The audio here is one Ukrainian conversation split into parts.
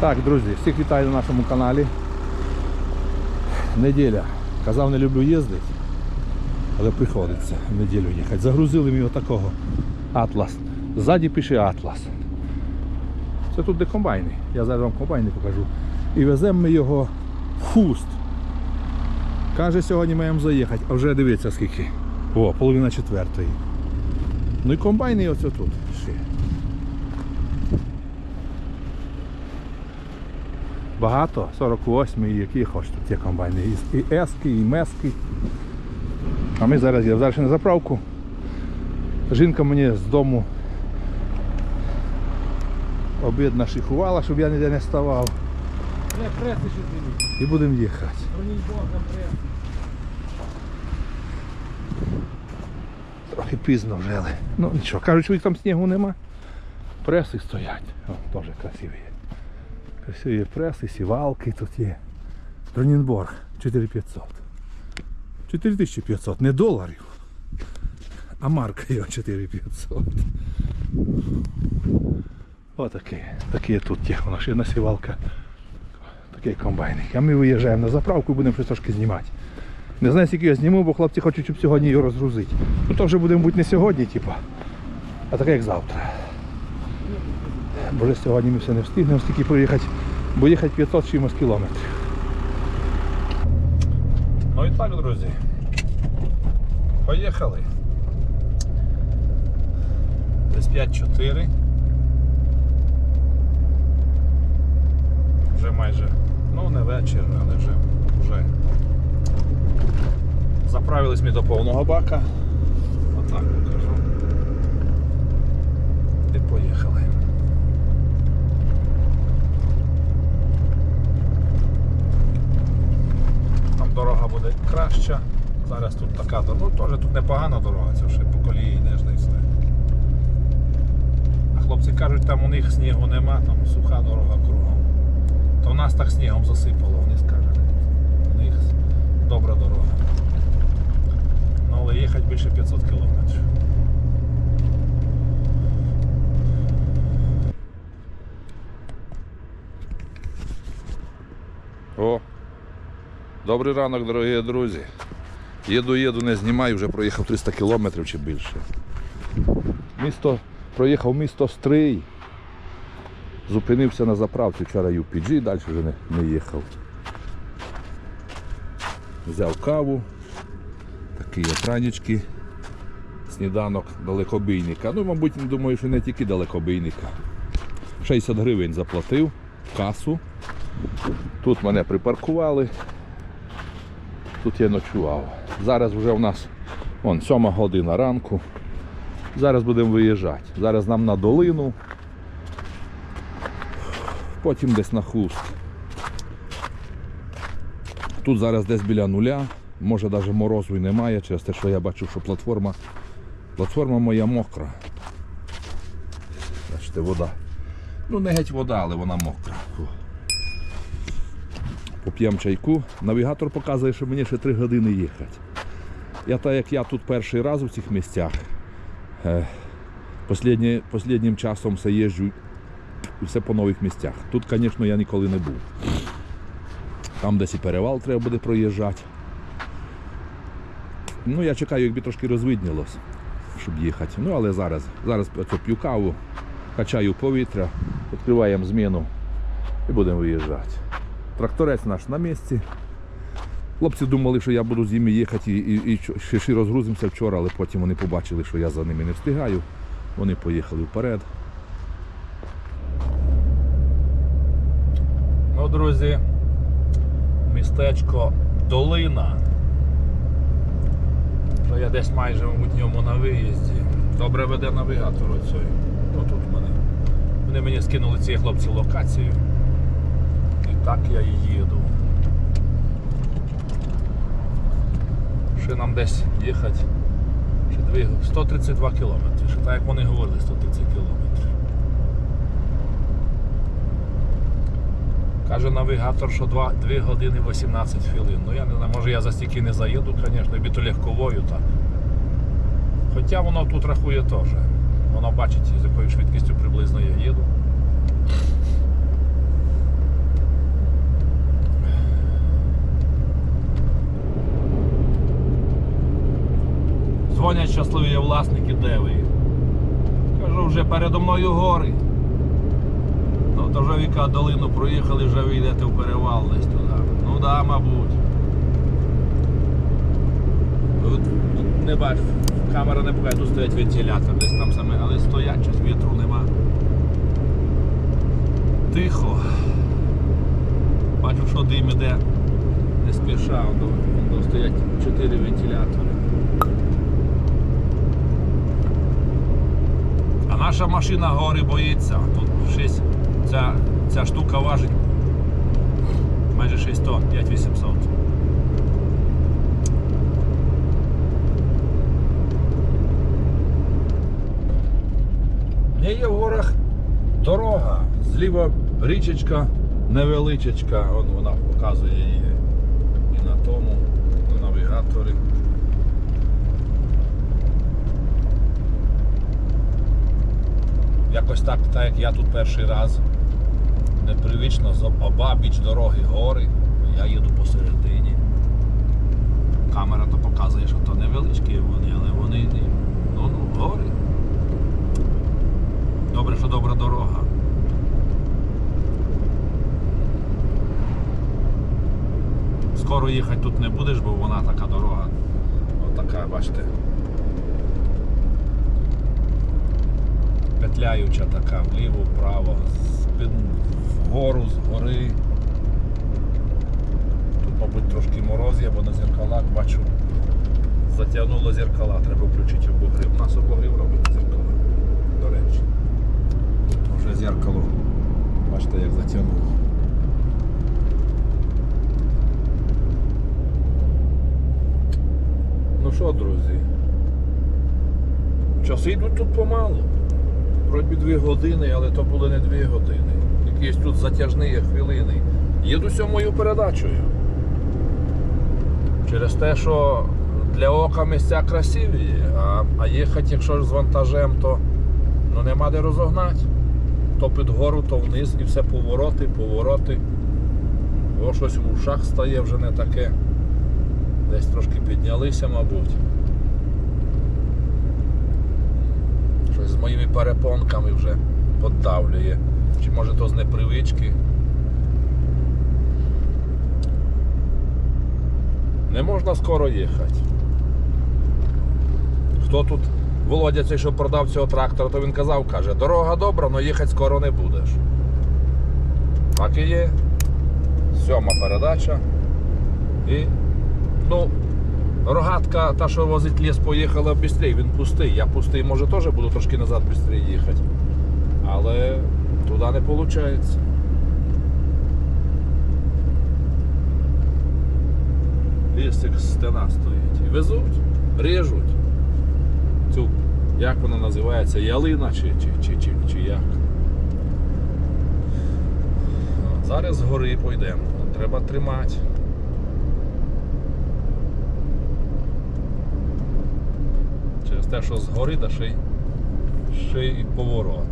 Так, друзі, всіх вітаю на нашому каналі. Неділя. Казав, не люблю їздити, але приходиться в неділю їхати. Загрузили мені отакого Атлас. Ззаді пише Атлас. Це тут де комбайни. Я зараз вам комбайни покажу. І веземо ми його в хуст. Каже, сьогодні маємо заїхати, а вже дивіться скільки. О, половина четвертої. Ну і комбайни оце тут ще. Багато, 48 і які хоч тут є комбайни. І, ески, і мески. А ми зараз їдемо далі на заправку. Жінка мені з дому обід нашихувала, щоб я ніде не ставав. І будемо їхати. Трохи пізно вжили. Ну нічого, кажуть, що там снігу нема. Преси стоять. О, теж красиві. Красиві преси, сівалки тут є. Дронінборг 4500. 4500, не доларів. А марка його 4500. Отакий. Такі тут є. Вона ще одна сівалка. Такий комбайник. А ми виїжджаємо на заправку і будемо щось трошки знімати. Не знаю, скільки я зніму, бо хлопці хочуть, щоб сьогодні його розгрузити. Ну то вже будемо бути не сьогодні, типу, а таке як завтра. Бо вже сьогодні ми все не встигнемо стільки проїхати, бо їхати 500 з чимось кілометрів. Ну і так, друзі. Поїхали. Десь 5-4. Вже майже, ну не вечір, але вже, вже Заправились ми до повного бака. Отак покажу. І поїхали. Там дорога буде краща. Зараз тут така дорога. Ну теж тут непогана дорога, це ще по колії йдеш і все. А хлопці кажуть, там у них снігу нема, там суха дорога кругом. То в нас так снігом засипало, вони скажуть. У них добра дорога. Ну, але їхати більше 500 кілометрів. О! Добрий ранок, дорогі друзі. Їду, їду, не знімаю, вже проїхав 300 кілометрів чи більше. Місто, проїхав місто Стрий. Зупинився на заправці вчора UPG, далі вже не, не їхав. Взяв каву, такі екранічки, сніданок далекобійника. Ну, мабуть, думаю, що не тільки далекобійника. 60 гривень заплатив касу. Тут мене припаркували. Тут я ночував. Зараз вже у нас вон, 7 година ранку. Зараз будемо виїжджати. Зараз нам на долину, потім десь на хуст. Тут зараз десь біля нуля, може навіть морозу і немає, через те, що я бачу, що платформа, платформа моя мокра. Бачите, вода. Ну не геть вода, але вона мокра. Поп'ємо чайку. Навігатор показує, що мені ще 3 години їхати. Я так як я тут перший раз у цих місцях. Е, посліднім часом все їжджу і все по нових місцях. Тут, звісно, я ніколи не був. Там десь і перевал треба буде проїжджати. Ну, я чекаю, якби трошки розвиднілось, щоб їхати. Ну, але зараз, зараз п'ю каву, качаю повітря, відкриваємо зміну і будемо виїжджати. Тракторець наш на місці. Хлопці думали, що я буду з ними їхати і, і, і ще розгрузимося вчора, але потім вони побачили, що я за ними не встигаю. Вони поїхали вперед. Ну, друзі, містечко Долина. То я десь майже мабуть, ньому на виїзді. Добре веде навігатор оцей. Ну тут мене. Вони мені скинули ці хлопці локацію. І так я і їду. Ще нам десь їхати. Ще 132 кілометри. Ще так як вони говорили, 130 кілометрів. Каже навігатор, що 2, 2 години 18 хвилин. Ну я не знаю, може я за стільки не заїду, звісно, бі то легковою так. Хоча воно тут рахує теж. Воно бачить, з якою швидкістю приблизно я їду. Дзвонять щасливі власники, де ви? Кажу, вже передо мною гори. Ну, то вже віка долину проїхали, вже ви йдете в перевал десь туди. Ну да, мабуть. Не бачу, камера не покаже, тут стоять вентилятор, десь там саме, але стоять, щось вітру нема. Тихо. Бачу, що дим іде. Не спіша, до стоять чотири вентилятори. Наша машина гори боїться. Тут 6, ця, ця штука важить майже 6 тонн, 5800. Не є в горах дорога. Зліва річечка невеличечка. Вон вона показує її і на тому, на навігаторі. Якось так, так як я тут перший раз. Непривично, обабіч дороги гори. Я їду посередині. Камера то показує, що то невеличкі вони, але вони ну, ну, гори. Добре, що добра дорога. Скоро їхати тут не будеш, бо вона така дорога. Отака, бачите. Петляюча така, вліво, вправо, спин, вгору, згори. Тут, мабуть, трошки мороз є, бо на зеркалах бачу. Затягнуло зеркала, треба включити обогрів. У нас обогрів робить зеркала. До речі. Вже зеркало. Бачите, як затягнуло. Ну що, друзі? Часи йдуть тут помалу. Вроді дві години, але то були не дві години. Якісь тут затяжні хвилини. Їду сьомою передачею. Через те, що для ока місця красиві, а, а їхати, якщо з вантажем, то ну, нема де розогнати. То під гору, то вниз і все повороти, повороти. Бо щось в ушах стає вже не таке. Десь трошки піднялися, мабуть. Щось з моїми перепонками вже поддавлює. Чи може то з непривички. Не можна скоро їхати. Хто тут Володя цей, що продав цього трактора, то він казав, каже, дорога добра, але їхати скоро не будеш. Так і є. Сьома передача. І, ну, рогатка, та, що возить ліс, поїхала швидше, він пустий. Я пустий, може теж буду трошки назад швидше їхати. Але туди не виходить. Лісик стена стоїть. Везуть, ріжуть. Як вона називається, ялина чи, чи, чи, чи, чи як. Зараз з гори пойдемо. Треба тримати. Через те, що згори, да ще й, ще й поворот.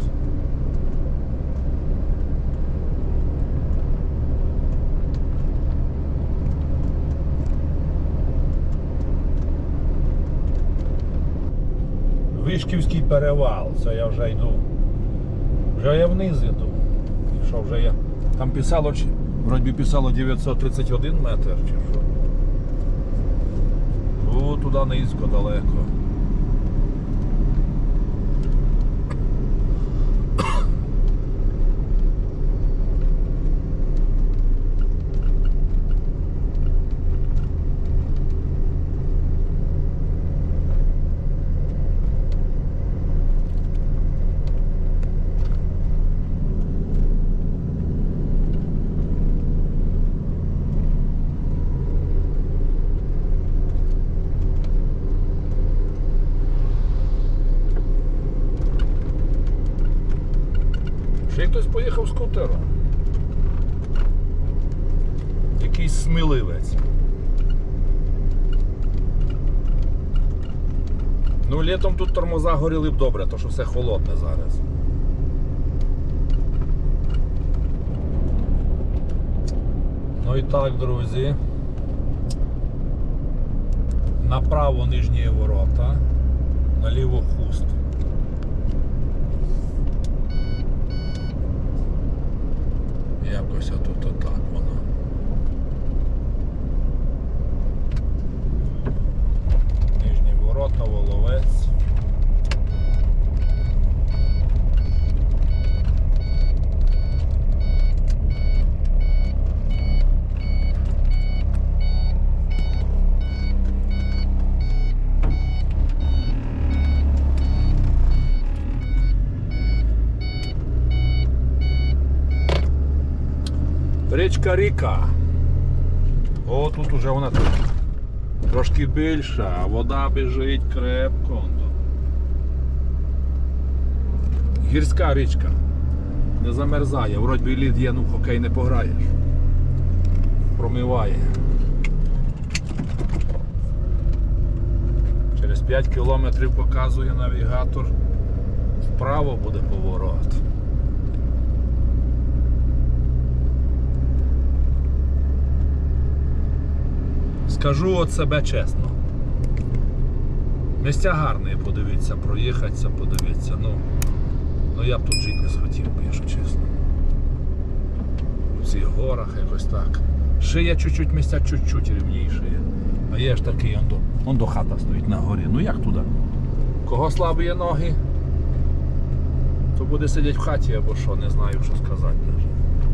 Вишківський перевал, це я вже йду. Вже я вниз йду. І що вже я? Там писало, вроді писало 931 метр чи що. О, туди низько далеко. Ще й хтось поїхав скутером. Якийсь сміливець. Ну, літом тут тормоза горіли б добре, то що все холодне зараз. Ну і так, друзі. Направо нижні ворота. наліво хуст. Якось отут отак ворота. Річка Ріка. О, тут уже вона трошки, трошки більша, а вода біжить крепко. Гірська річка. Не замерзає, вроді лід є, ну хокей не пограєш. Промиває. Через 5 кілометрів показує навігатор. Вправо буде поворот. Скажу от себе чесно. Місця гарні, подивіться, проїхатися, подивіться. Ну, ну я б тут жити не схотів, якщо чесно. У цих горах якось так. Є чуть-чуть місця чуть-чуть рівніші. А є ж такий, он до, он до хата стоїть на горі. Ну як туди? Кого слабі ноги, то буде сидіти в хаті або що, не знаю, що сказати навіть. Ну,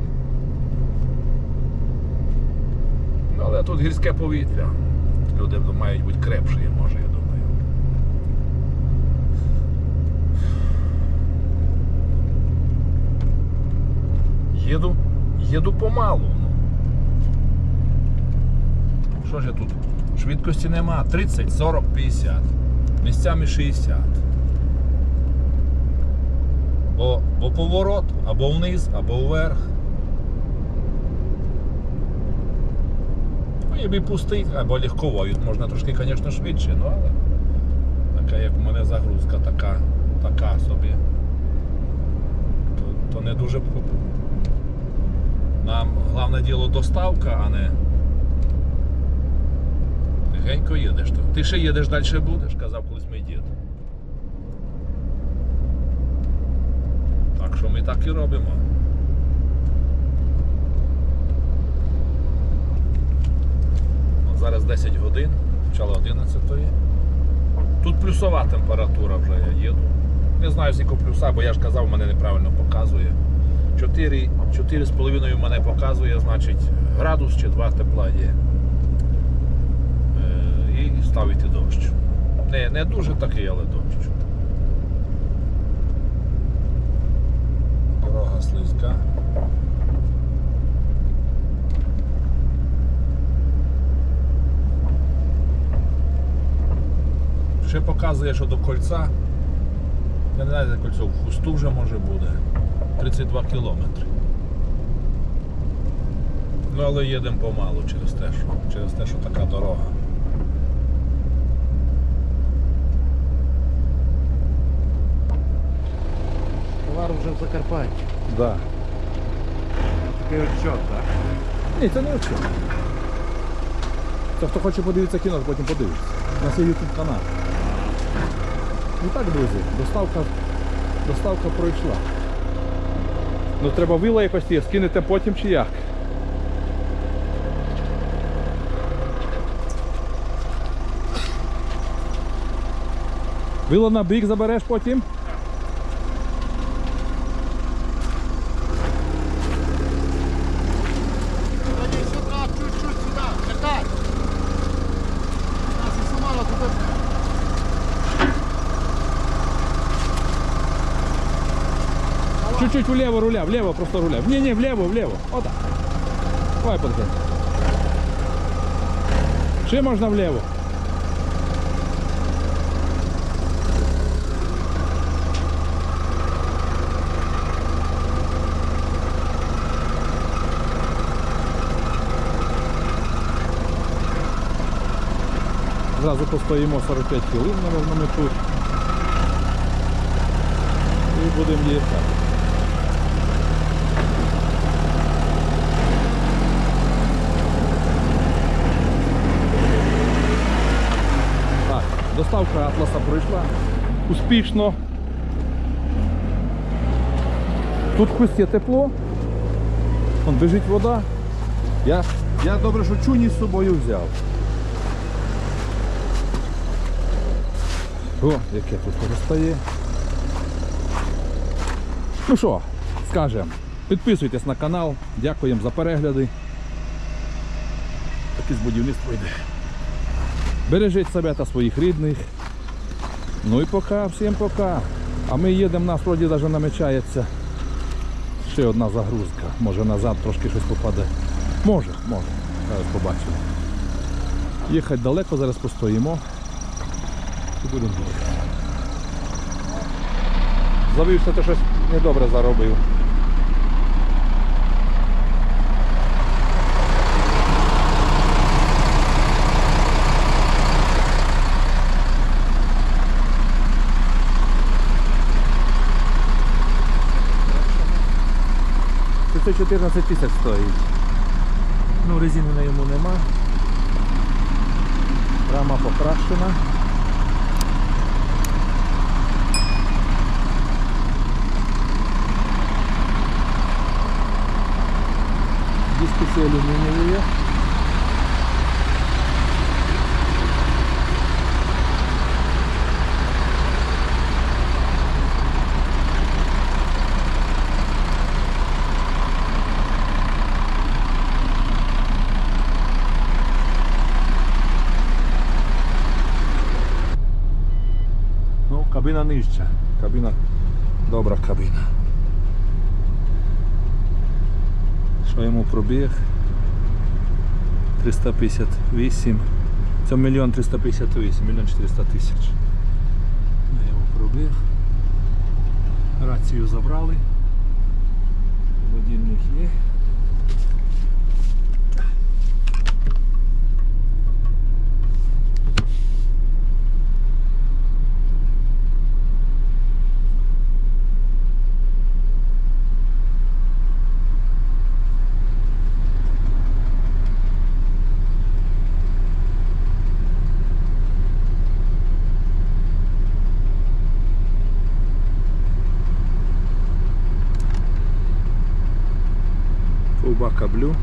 Але тут гірське повітря. Люди мають бути крепші, може, я думаю. Їду, їду помалу. Що ж я тут? Швидкості нема. 30, 40, 50. Місцями 60. Бо, бо поворот або вниз, або вверх. Ну, і пустий, або легковою. Можна трошки, звісно, швидше, ну але така як в мене загрузка така, така собі. То, то не дуже. Нам головне діло доставка, а не. Тихенько їдеш. То. Ти ще їдеш далі будеш, казав колись мій дід. Так що ми так і робимо. Зараз 10 годин, почало 11. Тут плюсова температура вже я їду. Не знаю, скільки плюса, бо я ж казав, мене неправильно показує. 4,5 мене показує, значить градус чи 2 тепла є. Е, І ставити дощ. Не, не дуже такий, але дощ. Дорога слизька. Ще показує, що до кольця. Я не знаю, де кольцо, в хусту вже може буде. 32 кілометри. Ну, але їдемо помалу через те, що, через те, що така дорога. Товар вже в Закарпатті. Да. Такий отчет, так. Ні, це не очі. Це хто хоче подивитися кіно, то потім подивиться. У нас є YouTube канал. І так, друзі, доставка, доставка пройшла. Ну треба вила якось є, скинете потім чи як? Вила на бік забереш потім? Чуть-чуть влево руля, влево просто руля. Не-не, влево, влево. Отак. Давай подходь. Ще можна влево. Зразу постоїмо 45 хвилин, напевно, ми тут. І будемо їхати. доставка атласа пройшла. успішно. Тут хоч є тепло. Вон біжить вода. Я, я добре, що чуні з собою взяв. О, яке тут розстає. Ну що, скажемо, підписуйтесь на канал, дякуємо за перегляди. Таке з будівництво йде. Бережіть себе та своїх рідних. Ну і пока, всім пока. А ми їдемо, нас вроді навіть намічається ще одна загрузка. Може назад трошки щось попаде. Може, може. Зараз побачимо. Їхати далеко, зараз постоїмо. І будемо. Завівся, то щось недобре заробив. Це 14 тисяч стоїть. Ну, резини на йому нема. Рама покращена. Диски всі алюмінієві. Ну, кабина нижча. Кабина добра кабина. Що йому пробіг? 358. Це мільйон 358, мільйон 400 тисяч. На йому пробіг. Рацію забрали. Холодильник є. Фулба каблю.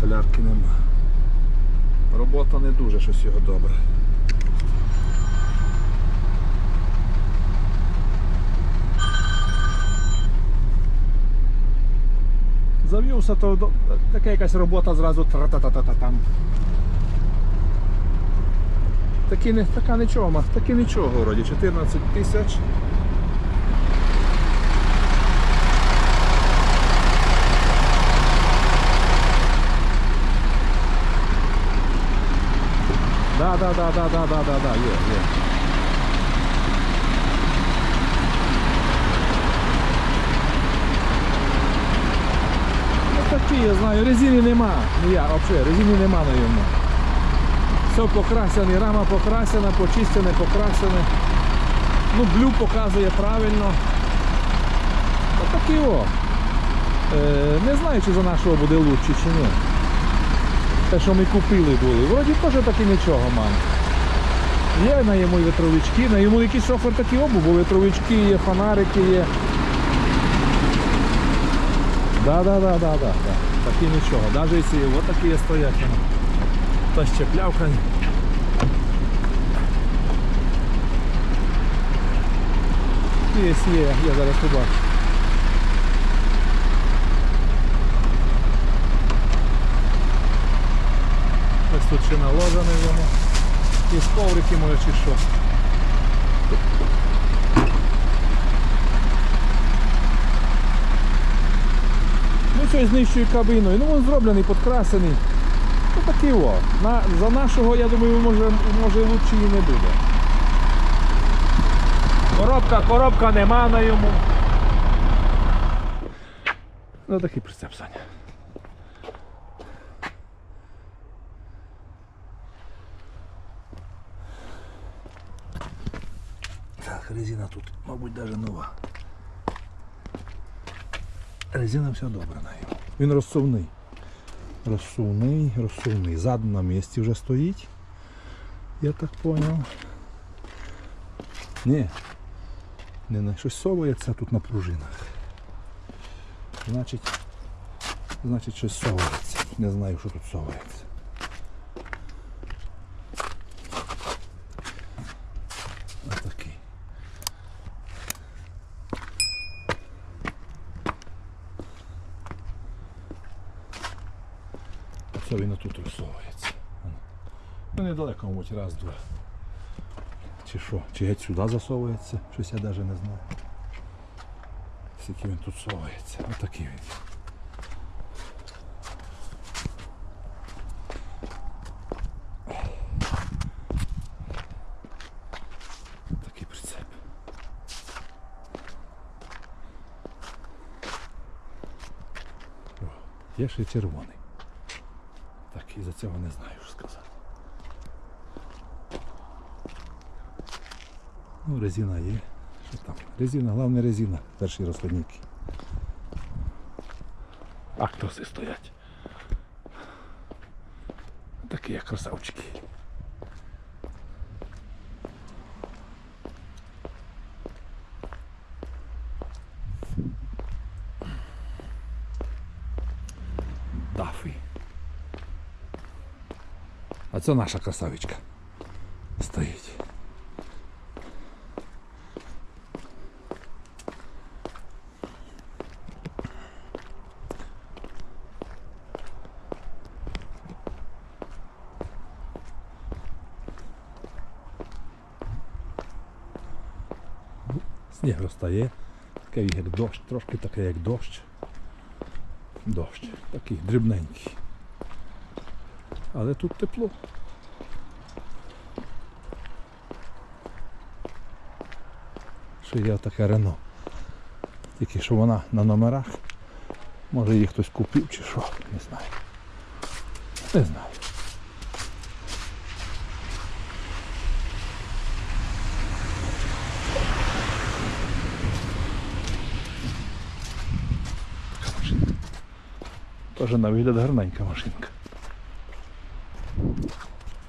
Солярки нема. Робота не дуже щось його добре. Завівся, то така якась робота зразу тра-та-та-та там. Такі не, така нічого, такі нічого вроді, 14 тисяч. Да, да, да, да, да, да, да, да, є, є. Ну такі, я знаю, резини нема. Ну я, взагалі, резини нема на йому. Все покрасене, рама покрасена, почистене, покрасене. Ну, блю показує правильно. Отакі о. Е, не знаю, чи за нашого буде лучше, чи ні. Те, що ми купили були. Вроді теж таки нічого, мам. Є на йому вітровички, на йому якийсь шофер такий обув, бо вітровички є, фонарики є. Да, да, да, да, да, да. Такі нічого. Навіть якщо от такі є стоять. Та щеплявка. Є, є, я зараз побачу. Ось тут ще наложене йому. З коврики може чи що. Ну що, знищує кабиною. Ну він зроблений, підкрасений. Ну такий о. На, за нашого, я думаю, може, може лучше і не буде. Коробка, коробка нема на йому. Ну такий прицеп, Саня. Резина тут, мабуть, навіть нова. Резина все добре на ньому. Він розсувний. Розсувний, розсувний. Зад на місці вже стоїть. Я так поняв. Ні. Не на щось совається тут на пружинах. Значить, значить щось совається. Не знаю, що тут совається. Отакий. Це він тут розсовується. Ну недалеко, мабуть, раз, два. Чи що? Чи геть сюди засовується? Щось я навіть не знаю. Скільки він тут совається. Отакий він. Є ще червоний. І за цього не знаю, що сказати. Ну, резина є. Що там? Резина, головне резина. Перші розходники. Актоси стоять. Такі як красавчики. Дафи. А це наша красавичка. Стоїть. Сніг розтає, такий як дощ, трошки таке як дощ. Дощ, такий дрібненький. Але тут тепло. Що є таке Рено. Тільки що вона на номерах. Може її хтось купив чи що, не знаю. Не знаю. Така машинка. Теж на вигляд гарненька машинка.